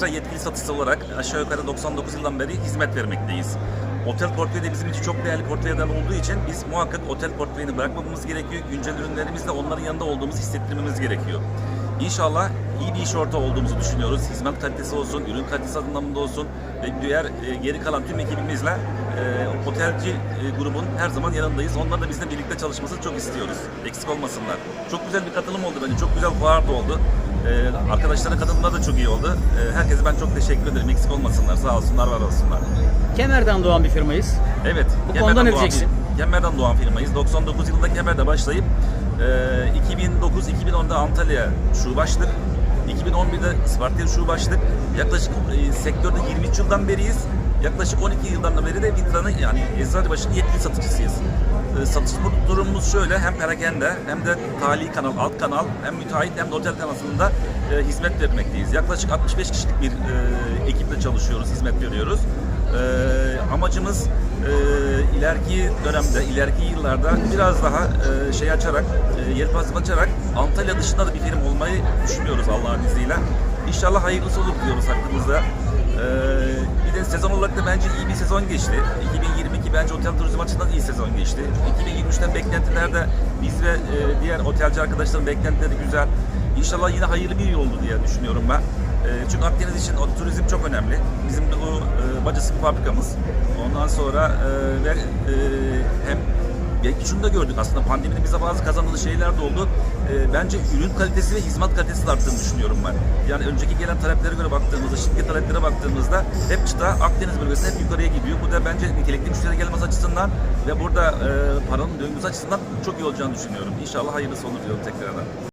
kalitesi olarak aşağı yukarı 99 yıldan beri hizmet vermekteyiz. Otel portföyü de bizim için çok değerli portföylerden olduğu için biz muhakkak otel portföyünü bırakmamamız gerekiyor. Güncel ürünlerimizle onların yanında olduğumuzu hissettirmemiz gerekiyor. İnşallah iyi bir iş ortağı olduğumuzu düşünüyoruz. Hizmet kalitesi olsun, ürün kalitesi anlamında olsun ve diğer e, geri kalan tüm ekibimizle e, otelci e, grubun her zaman yanındayız. Onlar da bizle birlikte çalışmasını çok istiyoruz. Eksik olmasınlar. Çok güzel bir katılım oldu bence. Çok güzel fuar da oldu. E, arkadaşlara katılımlar da çok iyi oldu. E, herkese ben çok teşekkür ederim. Eksik olmasınlar. Sağ olsunlar, var olsunlar. Kemer'den doğan bir firmayız. Evet. Bu Kemer'den konuda ne doğan diyeceksin? bir- Kemer'den doğan firmayız. 99 yılında Kemer'de başlayıp e, 2009-2010'da Antalya şube açtık. 2011'de Isparta'ya şube açtık. Yaklaşık e, sektörde 23 yıldan beriyiz. Yaklaşık 12 yıldan beri de Vitra'nın yani Eczacıbaşı'nın yetkili satıcısıyız. E, satış durumumuz şöyle hem perakende hem de tali kanal, alt kanal hem müteahhit hem de otel kanalında e, hizmet vermekteyiz. Yaklaşık 65 kişilik bir e, ekiple çalışıyoruz, hizmet veriyoruz. E, amacımız e, ileriki dönemde, ileriki yıllarda biraz daha e, şey açarak, e, yelpaze açarak Antalya dışında da bir firma olmayı düşünüyoruz Allah'ın izniyle. İnşallah hayırlısı olur diyoruz hakkımızda. E, bir de sezon olarak da bence iyi bir sezon geçti. 2022 bence otel turizm açısından iyi sezon geçti. 2023'ten beklentiler de biz ve e, diğer otelci arkadaşların beklentileri güzel. İnşallah yine hayırlı bir yıl oldu diye düşünüyorum ben. E, çünkü Akdeniz için o turizm çok önemli. Bizim de bu e, bacası fabrikamız. Ondan sonra e, ve e, hem şunu da gördük aslında pandeminin bize bazı kazandığı şeyler de oldu. E, bence ürün kalitesi ve hizmet kalitesi de arttığını düşünüyorum ben. Yani önceki gelen taleplere göre baktığımızda, şimdiki taleplere baktığımızda hep çıta Akdeniz bölgesine hep yukarıya gidiyor. Bu da bence nitelikli müşteri gelmesi açısından ve burada e, paranın döngüsü açısından çok iyi olacağını düşünüyorum. İnşallah hayırlısı olur diyorum tekrardan.